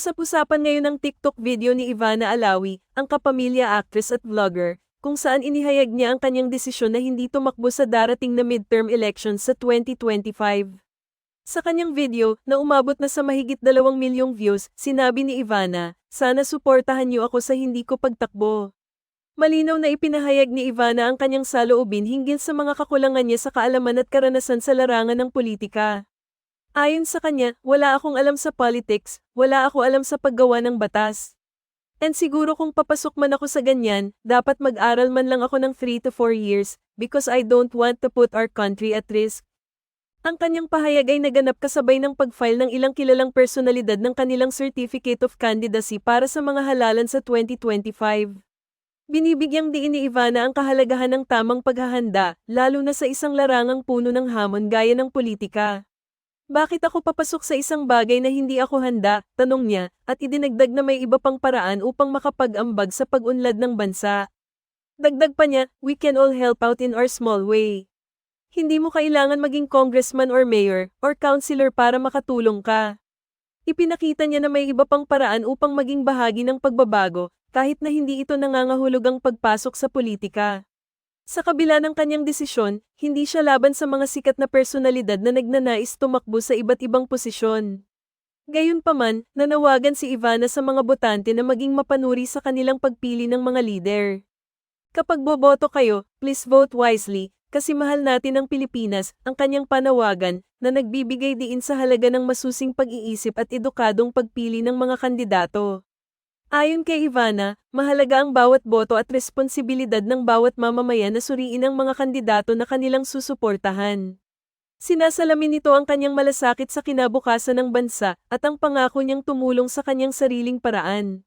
Usap-usapan ngayon ang TikTok video ni Ivana Alawi, ang kapamilya actress at vlogger, kung saan inihayag niya ang kanyang desisyon na hindi tumakbo sa darating na midterm elections sa 2025. Sa kanyang video, na umabot na sa mahigit dalawang milyong views, sinabi ni Ivana, sana suportahan niyo ako sa hindi ko pagtakbo. Malinaw na ipinahayag ni Ivana ang kanyang saloobin hinggil sa mga kakulangan niya sa kaalaman at karanasan sa larangan ng politika. Ayon sa kanya, wala akong alam sa politics, wala ako alam sa paggawa ng batas. And siguro kung papasok man ako sa ganyan, dapat mag-aral man lang ako ng 3 to 4 years, because I don't want to put our country at risk. Ang kanyang pahayag ay naganap kasabay ng pag-file ng ilang kilalang personalidad ng kanilang Certificate of Candidacy para sa mga halalan sa 2025. Binibigyang diin ni Ivana ang kahalagahan ng tamang paghahanda, lalo na sa isang larangang puno ng hamon gaya ng politika. Bakit ako papasok sa isang bagay na hindi ako handa, tanong niya, at idinagdag na may iba pang paraan upang makapag-ambag sa pag-unlad ng bansa. Dagdag pa niya, we can all help out in our small way. Hindi mo kailangan maging congressman or mayor, or councilor para makatulong ka. Ipinakita niya na may iba pang paraan upang maging bahagi ng pagbabago, kahit na hindi ito nangangahulugang pagpasok sa politika. Sa kabila ng kanyang desisyon, hindi siya laban sa mga sikat na personalidad na nagnanais tumakbo sa iba't ibang posisyon. Gayunpaman, nanawagan si Ivana sa mga botante na maging mapanuri sa kanilang pagpili ng mga leader. Kapag boboto kayo, please vote wisely, kasi mahal natin ang Pilipinas, ang kanyang panawagan, na nagbibigay diin sa halaga ng masusing pag-iisip at edukadong pagpili ng mga kandidato. Ayon kay Ivana, mahalaga ang bawat boto at responsibilidad ng bawat mamamayan na suriin ang mga kandidato na kanilang susuportahan. Sinasalamin nito ang kanyang malasakit sa kinabukasan ng bansa at ang pangako niyang tumulong sa kanyang sariling paraan.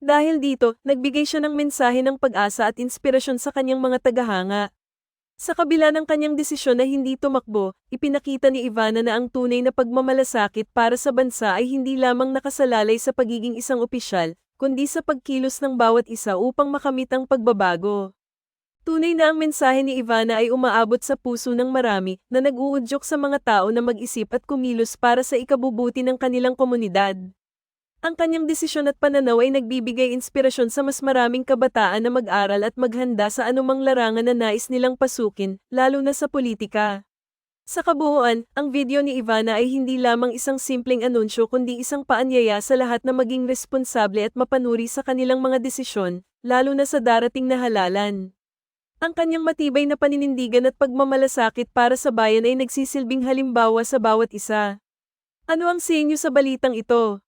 Dahil dito, nagbigay siya ng mensahe ng pag-asa at inspirasyon sa kanyang mga tagahanga. Sa kabila ng kanyang desisyon na hindi tumakbo, ipinakita ni Ivana na ang tunay na pagmamalasakit para sa bansa ay hindi lamang nakasalalay sa pagiging isang opisyal, kundi sa pagkilos ng bawat isa upang makamit ang pagbabago. Tunay na ang mensahe ni Ivana ay umaabot sa puso ng marami na nag-uudyok sa mga tao na mag-isip at kumilos para sa ikabubuti ng kanilang komunidad. Ang kanyang desisyon at pananaw ay nagbibigay inspirasyon sa mas maraming kabataan na mag-aral at maghanda sa anumang larangan na nais nilang pasukin, lalo na sa politika. Sa kabuuan, ang video ni Ivana ay hindi lamang isang simpleng anunsyo kundi isang paanyaya sa lahat na maging responsable at mapanuri sa kanilang mga desisyon, lalo na sa darating na halalan. Ang kanyang matibay na paninindigan at pagmamalasakit para sa bayan ay nagsisilbing halimbawa sa bawat isa. Ano ang sinyo sa balitang ito?